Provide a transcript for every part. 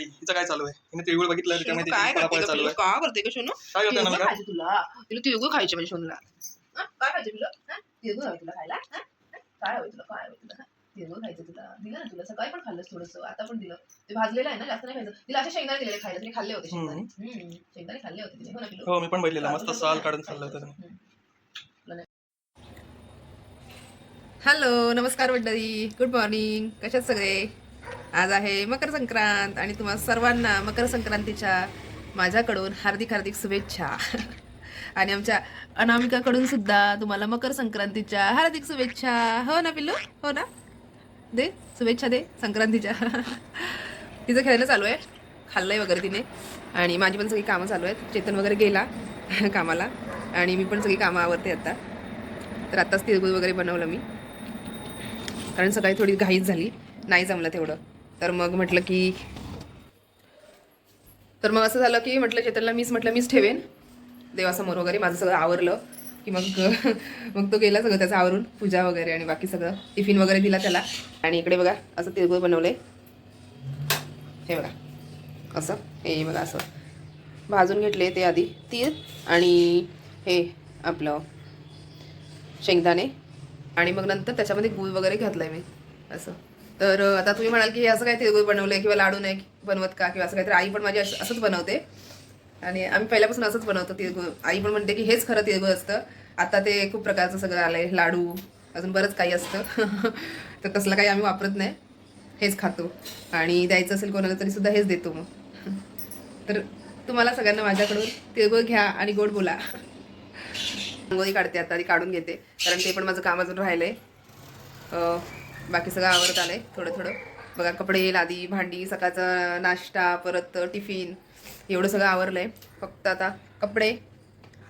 हिचं काय चालू आहे? हिने तिळगुळ बघितलं त्यामुळे काय तिची पळापळ चालू? आहे. का करते का शोनू? काय करते तिळगुळ खायचे तुला. तिला तिळगुळ खायचे म्हणजे शोनूला. हा? काय खायचे तुला हा? तिळगुळ हवे तुला खायला? हा? हा? काय हवे तुला? काय हवे तुला? हा? तिळगुळ खायचं तुला. दिलं ना तुला? सकाळी पण खाल्लंस थोडस. आता पण दिलं. ते भाजलेलं आहे ना जास्त नाही खायचं. तिला असे शेंगदाणे दिलेले खायला तिने खाल्ले होते शेंगदाणे. हम्म. शेंगदाणे खाल्ले होते तिने. हो ना हो मी पण बघितलेलं. मस्त साल काढून होतं. त्याने. हॅलो नमस्कार मंडळी. Good morning. कशात सगळे? आज आहे मकर संक्रांत आणि तुम्हा सर्वांना मकर संक्रांतीच्या माझ्याकडून हार्दिक हार्दिक शुभेच्छा. आणि आमच्या अनामिकाकडून सुद्धा तुम्हाला मकर संक्रांतीच्या हार्दिक शुभेच्छा. हो ना पिल्लू? हो ना? दे शुभेच्छा दे संक्रांतीच्या. तिचं खेळणं चालू आहे. खाल्लंय वगैरे तिने. आणि माझी पण सगळी कामं चालू आहेत. चेतन वगैरे गेला कामाला. आणि मी पण सगळी कामं आवरते आता. तर आत्ताच तिळगुळ वगैरे बनवलं मी. कारण सकाळी थोडी घाईच झाली. नाही जमलं तेवढं. तर मग म्हटलं की तर मग असं झालं की म्हटलं चेतनला मीच म्हटलं मीच ठेवेन देवासमोर वगैरे. माझं सगळं आवरलं की मग मग तो गेला सगळं त्याचं आवरून पूजा वगैरे आणि बाकी सगळं टिफिन वगैरे दिला त्याला. आणि इकडे बघा असं तिळगुळ बनवलंय हे बघा असं हे बघा असं. भाजून घेतले ते आधी तीळ आणि हे आपलं शेंगदाणे. आणि मग नंतर त्याच्यामध्ये गूळ वगैरे घातलं आहे मी असं. तर आता तुम्ही म्हणाल की हे असं काय तिळगुळ आहे किंवा लाडू नाही बनवत का किंवा असं काहीतरी. आई पण माझी असं- असंच बनवते. आणि आम्ही पहिल्यापासून असंच बनवतो तिळगुळ आई पण म्हणते की हेच खरं तिळगुळ असतं. आता ते खूप प्रकारचं सगळं आलं आहे लाडू अजून बरंच काही असतं. तर तसलं काही आम्ही वापरत नाही. हेच खातो. आणि द्यायचं असेल कोणाला तरी सुद्धा हेच देतो मग. तर तुम्हाला सगळ्यांना माझ्याकडून तिळगुळ घ्या आणि गोड बोला. रांगोळी काढते आता ती काढून घेते. कारण ते पण माझं काम अजून राहिलं आहे बाकी सगळं आवडत आलंय थोडं थोडं. बघा कपडे लादी भांडी सकाळचा नाश्ता परत टिफिन एवढं सगळं आवरलंय. फक्त आता कपडे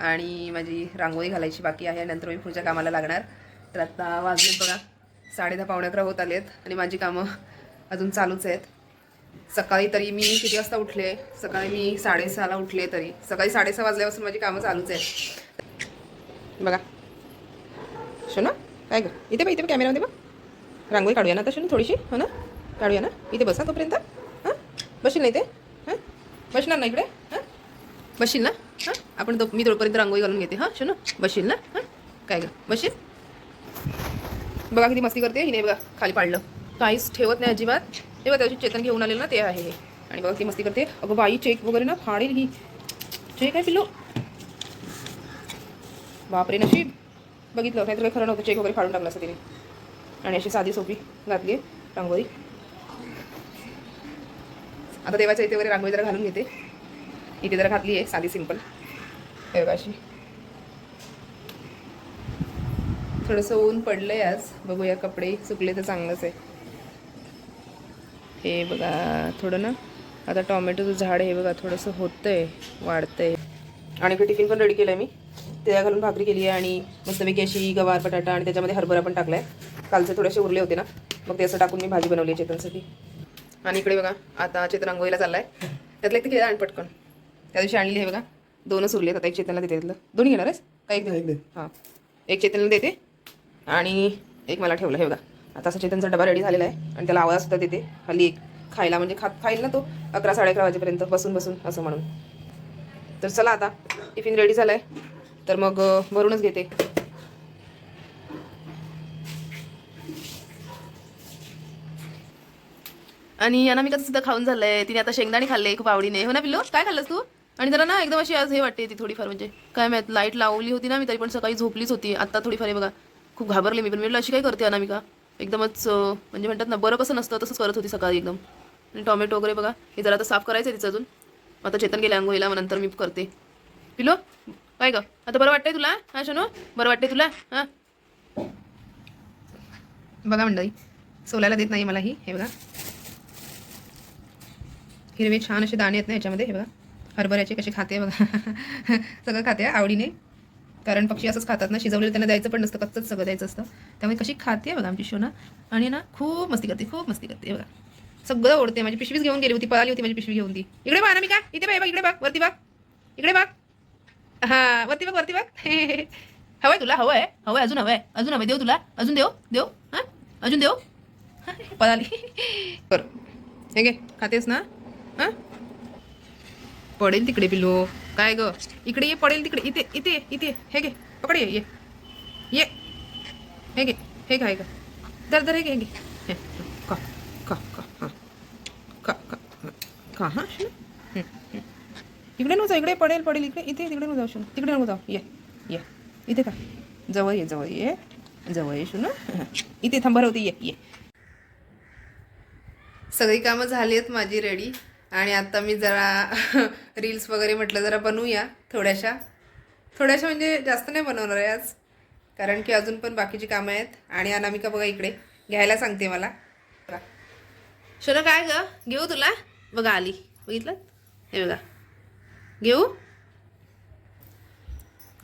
आणि माझी रांगोळी घालायची बाकी आहे नंतर मी पुढच्या कामाला लागणार. तर आता वाजलेत बघा साडे दहा पावणे अकरा होत आलेत आणि माझी कामं अजून चालूच आहेत. सकाळी तरी मी किती वाजता उठले? सकाळी मी साडेसहाला उठले तरी. सकाळी साडेसहा वाजल्यापासून माझी कामं चालूच आहेत. बघा. शो ना काय ग? इथे बघ इथे कॅमेरामध्ये बघ. रांगोळी काढूया ना तशी थोडीशी? हो ना? काढूया ना? इथे बसा तोपर्यंत. हां? बसशील ना इथे? हां? बसणार ना इकडे? हां? बशील ना? हां? आपण तो मी तोपर्यंत रांगोळी घालून घेते. हां शोनू? बशील ना? हां? काय ग? बशील बघा किती मस्ती करते. हिने बघा खाली पाडलं. काहीच ठेवत नाही अजिबात. हे बघा त्याची चेतन घेऊन आलेलं ना ते आहे हे. आणि बघा ती मस्ती करते. अगं बाई चेक वगैरे ना फाडेल ही. चेक आहे पिल्लो. बापरे नशीब. बघितलं. नाहीतर काही खरं नव्हतं. चेक वगैरे फाडून टाकलं असं तिने. आणि अशी साधी सोपी घातली रांगोळी. आता देवाच्या इथे वगैरे रांगोळी जरा घालून घेते. इथे जरा घातली आहे साधी सिंपल. हे अशी. थोडंसं ऊन पडलंय आज. बघूया कपडे सुकले तर चांगलंच आहे. हे बघा थोडं ना आता टॉमॅटोचं झाड हे बघा थोडंसं होतंय वाढतंय. आणि इकडे टिफिन पण रेडी केलं आहे मी. त्या घालून भाकरी केली आहे आणि मस्तपैकी अशी गवार बटाटा आणि त्याच्यामध्ये हरभरा पण टाकला आहे कालचे थोडेसे उरले होते ना मग ते असं टाकून मी भाजी बनवली आहे चेतनसाठी. आणि इकडे बघा आता चेतन रांगोळीला चालला आहे त्यातलं एक ते आणि पटकन. त्या दिवशी आणली आहे बघा दोनच उरले आता एक चेतनला देते त्यातलं. दोन्ही घेणार आहेस? का एक हां. एक चेतनला देते आणि एक मला ठेवलं हे बघा. आता असं चेतनचा डबा रेडी झालेला आहे आणि त्याला आवाज सुद्धा देते. खाली एक खायला म्हणजे खात खाईल ना तो अकरा साडे अकरा वाजेपर्यंत बसून बसून असं म्हणून. तर चला आता टिफिन रेडी झालाय. तर मग भरूनच घेते. आणि अनामिकाचं सुद्धा खाऊन झालंय. तिने आता शेंगदाणे खाल्ले खूप आवडीने. हो ना पिल्लो? काय खाल्लंस तू? आणि जरा ना एकदम अशी आज हे वाटते ती थोडीफार म्हणजे. काय माहीत लाइट लावली होती ना मी तरी पण सकाळी झोपलीच होती. आता थोडीफार हे बघा खूप घाबरले मी. पण म्हटलं अशी काय करते अनामिका? एकदमच म्हणजे म्हणतात ना बरं कसं नसतं तसंच करत होती सकाळी एकदम. आणि टॉमॅटो वगैरे बघा हे जरा आता साफ करायचं आहे तिचं अजून. आता चेतन गेल्या अंघोळीला मग नंतर मी करते. पिलो काय ग. आता बरं वाटतंय तुला? हा शनू? बरं वाटतंय तुला? हा. बघा मंडळी सोलायला देत नाही मला ही हे बघा. हिरवे छान असे दाणे आहेत ना याच्यामध्ये हे बघा. हरभऱ्याचे कसे खाते बघा. सगळं खाते आवडीने. कारण पक्षी असंच खातात ना शिजवलेलं त्यांना द्यायचं पण नसतं कच्चंच सगळं द्यायचं असतं. त्यामुळे कशी खाते बघा आमची शोना. आणि ना खूप मस्ती करते खूप मस्ती करते बघा. सगळं ओढते माझी पिशवीच घेऊन गेली होती पळाली होती माझी पिशवी घेऊन ती. इकडे बघा ना मी का? इथे बघ इकडे बघ वरती बघ. इकडे बघ. हा वरती बघ वरती बघ. हवंय तुला हवंय. हवंय अजून हवंय. अजून हवंय. देऊ तुला. अजून देऊ. देऊ. हां? अजून देऊ. पळाली बरं हे घे खातेस ना? हा? पडेल तिकडे पिलो काय ग? इकडे ये पडेल तिकडे. इथे इथे इथे. ये. हे घे पकडे ये. ये. ये हे घे हे घे हे दर दर हे घे हे घे. हे, का का का हां. का का का हां. इकडे नको जाऊ इकडे पडेल पडेल इकडे इथे तिकडे नको जाऊ शू तिकडे नको जाऊ. ये ये. इथे का जवळ ये जवळ ये. जवळ ये शून. इथे थांबा होती ये ये. सगळी कामं झाली आहेत माझी रेडी आणि आता मी जरा रील्स वगैरे म्हटलं जरा बनवूया थोड्याशा. थोड्याशा म्हणजे जास्त नाही बनवणार आहे आज. कारण की अजून पण बाकीची कामं आहेत. आणि अनामिका बघा इकडे. घ्यायला सांगते मला. शोना काय ग? घेऊ तुला? बघा आली. बघितलं? हे बघा. घेऊ?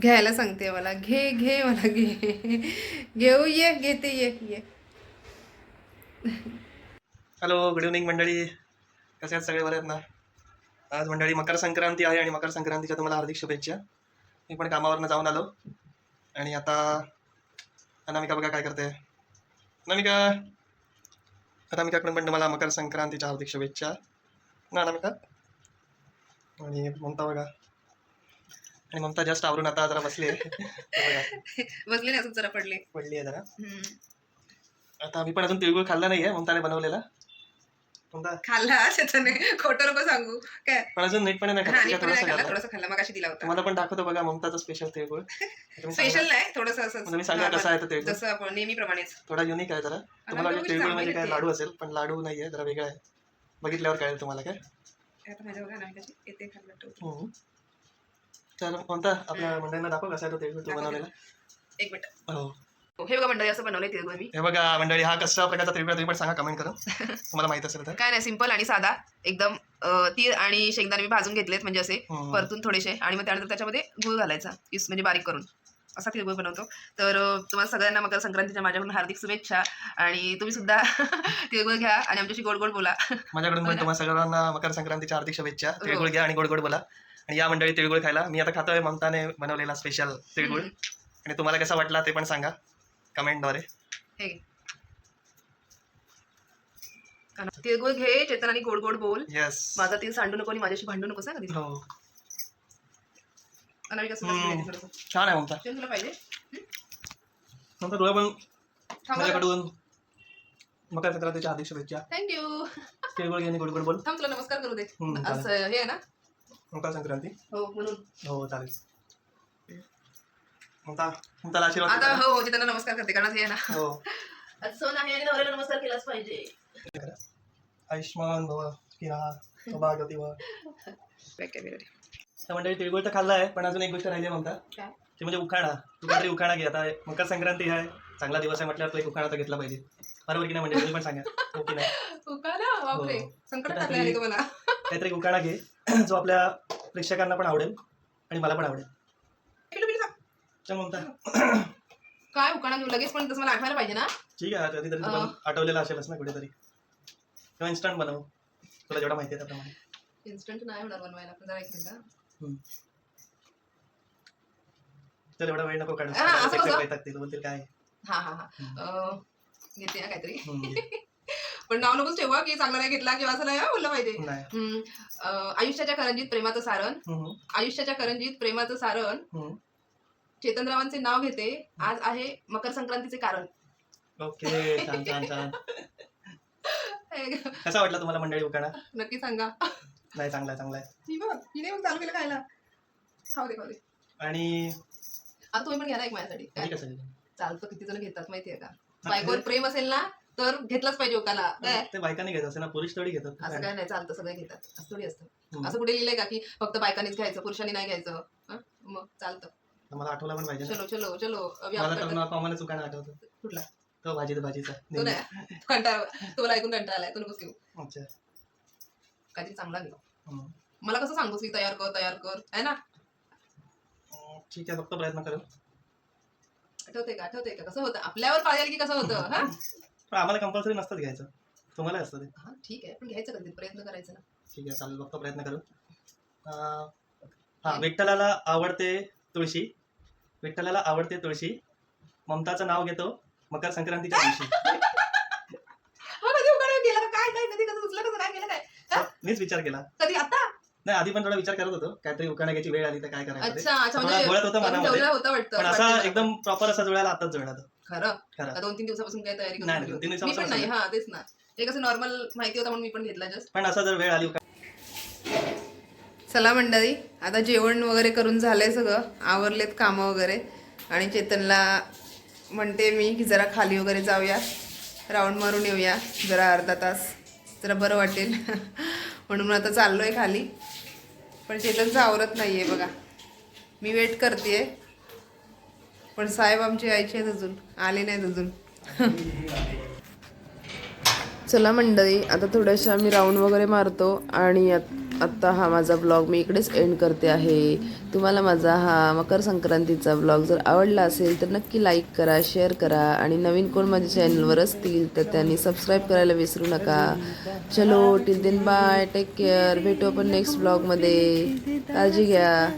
घ्यायला सांगते मला. घे घे मला घे. घेऊ ये घेते ये ये. हॅलो गुड इव्हनिंग मंडळी. कसे आहेत सगळे? बरे आहेत ना? आज मंडळी मकर संक्रांती आहे आणि मकर संक्रांतीच्या तुम्हाला हार्दिक शुभेच्छा. मी पण कामावरनं जाऊन आलो. आणि आता अनामिका बघा काय करते. अनामिका! अनामिकाकडून पण तुम्हाला मकर संक्रांतीच्या हार्दिक शुभेच्छा. ना अनामिका? आणि ममता बघा. आणि ममता जस्ट आवरून आता जरा बसली बसले नाही अजून जरा पडले. पडली आहे जरा. आता मी पण अजून तिळगुळ खाल्ला नाही आहे ममताने बनवलेला. खाल्ला त्याच्याने खोटं नको सांगू. काय? पण अजून नीटपणे नाही खाल्ला आणि तिला पण थोडासा खाल्ला दिला होता. दाखवतो बघा ममताचा स्पेशल तिळगुळ. स्पेशल नाही थोडस असं तुम्ही सांगा कसा आहे तो जसं आपण नेहमीप्रमाणेच. थोडा युनिक आहे जरा. तुम्हाला तिळगुळ म्हणजे काय. लाडू असेल पण लाडू नाही आहे जरा वेगळा आहे. बघितल्यावर कळेल तुम्हाला काय? आता माझ्या बघा कशी येते कोणता? आपल्या मंडळींना दाखव कसा तो. बनवलेला. एक मिनिट. हो. हे बघा मंडळी असं बनवलंय तिळगुळ मी हे बघा मंडळी हा कशा प्रकारचा आहे तुम्ही पण सांगा कमेंट करून तुम्हाला माहीत असेल तर. काय नाही सिंपल आणि साधा. एकदम तीळ आणि शेंगदाणे मी भाजून घेतलेत म्हणजे असे. परतून थोडेसे. आणि मग त्यानंतर त्याच्यामध्ये गुळ घालायचा म्हणजे बारीक करून. असा तिळगुळ बनवतो. तर तुम्हाला सगळ्यांना मकर संक्रांतीच्या माझ्याकडून हार्दिक शुभेच्छा आणि तुम्ही सुद्धा तिळगुळ घ्या आणि आमच्याशी गोड गोड बोला. माझ्याकडून पण. तुम्हाला सगळ्यांना मकर संक्रांतीच्या हार्दिक शुभेच्छा. हो. तिळगुळ घ्या आणि गोड गोड बोला. आणि या मंडळी तिळगुळ खायला. मी आता खातोय ममताने बनवलेला स्पेशल तिळगुळ. आणि तुम्हाला कसा वाटला ते पण सांगा. कमेंटद्वारे. तिळगुळ घे चेतन आणि गोड गोड बोल. माझा तीळ सांडू नको आणि माझ्याशी भांडू नको सांग अनामिका सुद्धा. छान आहे ममता. तुला पाहिजे? ममता तुला पण माझ्याकडून मकर संक्रांतीच्या हार्दिक शुभेच्छा. थँक्यू घे आणि गोड गोड बोल. थांब तुला नमस्कार करू दे. हे आहे ना? मकर संक्रांती. हो म्हणून. हो चालेल. ममता ममताला आशीर्वाद आता. हो हो चेतनला नमस्कार करते कारण हे आहे ना. हो. आज सण आहे आणि नवऱ्याला नमस्कार केलाच पाहिजे. आयुष्मान भव की राहा सौभाग्यवती. तर मंडळी तिळगुळ तर खाल्ला आहे पण अजून एक गोष्ट राहिली म्हणता काय? ते म्हणजे उखाणा. तू काहीतरी उखाणा घे आता मकर संक्रांती आहे. चांगला दिवस आहे म्हटल्यावर तो एक उखाणा तर घेतला पाहिजे. बरोबर की नाही म्हणजे तुम्ही पण सांगा. हो की नाही? हो का ना बापरे. हो. संकट आता टाकलं आहे तरी- तुम्हाला काहीतरी उखाणा घे. जो आपल्या प्रेक्षकांना पण आवडेल आणि मला पण आवडेल. पिलू, पिलू, थांब. तर म्हणता काय उकाणा घेऊ? लगेच पण तसं मला आठवायला पाहिजे ना? ठीक आहे कधीतरी तू पण आठवलेला असेलच ना कुठेतरी. किंवा इन्स्टंट बनव. तुला जेवढा माहिती आहे त्याप्रमाणे. इन्स्टंट नाही होणार बनवायला. पण जरा एक मिनिट. चल एवढा वेळ नको काढू. हा, असं कसं? वैतागतील बोलतील काय? हा हा हा. अं, घेते काहीतरी. हम्म. पण नाव नकोच ठेवा की चांगला नाही घेतला किंवा असं नाही हा, बोललं पाहिजे. नाही. हम्म, अं, आयुष्याच्या करंजीत प्रेमाचं सारण. हम्म, आयुष्याच्या करंजीत प्रेमाचं सारण. हम्म. चेतनरावांचे नाव घेते. आज आहे मकर संक्रांतीचे कारण. ओके छान छान छान. कसा वाटला तुम्हाला मंडळी उखाणा नक्की सांगा. नाही चांगला आहे चांगला आहे. बघ मग चालू केलं खायला. खाऊ दे खाऊ दे. आणि आता तुम्ही पण घ्या ना एक माझ्यासाठी. काय? कसं आहे? चालतं किती जण घेतात माहितीये का? बायकोवर प्रेम असेल ना तर घेतलंच पाहिजे काय? ते बायकांनी घ्यायचं असे ना पुरुष थोडी घेतात. असं काय नाही चालतं सगळे घेतात. असं थोडी असतं. हम्म. असं कुठे लिहिलंय का की फक्त बायकांनीच घ्यायचं पुरुषांनी नाही घ्यायचं? हं? मग चालतं. मला आठवला पण पाहिजे ना. चलो चलो चलो. अभि मला आप तर ना कॉमनच उखाणा आठवतो. कुठला? तो भाजी भाजीचा. तो नाही. कंटाळा तुम्हाला ऐकून कंटाळा आलाय. तू नकोस घेऊ. अच्छा. काहीतरी चांगला घेऊ. मला कसं सांगतोस की तयार कर तयार कर आहे ना? ठीक आहे फक्त प्रयत्न करेल. आठवते का? आठवते का? कसं होतं? आपल्यावर पाळेल की कसं होतं हा? पण आम्हाला कंपल्सरी नसतंच घ्यायचं. तुम्हाला असतं ते हा ठीक आहे. पण घ्यायचं कधी? प्रयत्न करायचा ना. ठीक आहे चालेल. फक्त प्रयत्न करू. अं, हा विठ्ठलाला आवडते तुळशी. विठ्ठलाला आवडते तुळशी. ममताचं नाव घेतो. मकर संक्रांतीच्या दिवशी हा कधी उघड गेला का काय काय कधी कसं उचलं कसं काय केलं काय मीच विचार केला. कधी? आता? नाही आधी पण थोडा विचार करत होतो. काहीतरी उखाण्याची वेळ आली तर काय करायचं ते. अच्छा अच्छा थोडा म्हणजे होतं करून मनामध्ये. ठेवलं होतं वाटतं पण असा. एकदम प्रॉपर असा जुळायला आताच जुळला तो खरं. खरं. आता दोन तीन दिवसापासून काय तयारी करून नाही, ठेवली. तीन होती. मी पण दिवसापासून नाही. हा तेच ना. एक असं नॉर्मल माहिती होता म्हणून मी पण घेतला जस्ट पण असं जर वेळ आली चला मंडळी आता जेवण वगैरे करून झालंय सगळं. आवरलेत कामं वगैरे. आणि चेतनला म्हणते मी की जरा खाली वगैरे जाऊया. राऊंड मारून येऊया. जरा अर्धा तास. जरा बरं वाटेल. म्हणून आता चाललो आहे खाली. पण चेतनचं आवरत आहे बघा. मी वेट करते पण साहेब आमचे यायचे आहेत अजून. आले नाहीत अजून. चला मंडळी आता थोड्याशा मी राऊंड वगैरे मारतो आणि आता आत्ता हा माझा ब्लॉग मी इकडेच एंड करते आहे. तुम्हाला माझा हा मकर संक्रांतीचा ब्लॉग जर आवडला असेल तर नक्की लाईक करा शेअर करा आणि नवीन कोण माझ्या चॅनलवर असतील तर त्यांनी सबस्क्राईब करायला विसरू नका. चलो till then bye take care भेटू आपण नेक्स्ट ब्लॉगमध्ये काळजी घ्या.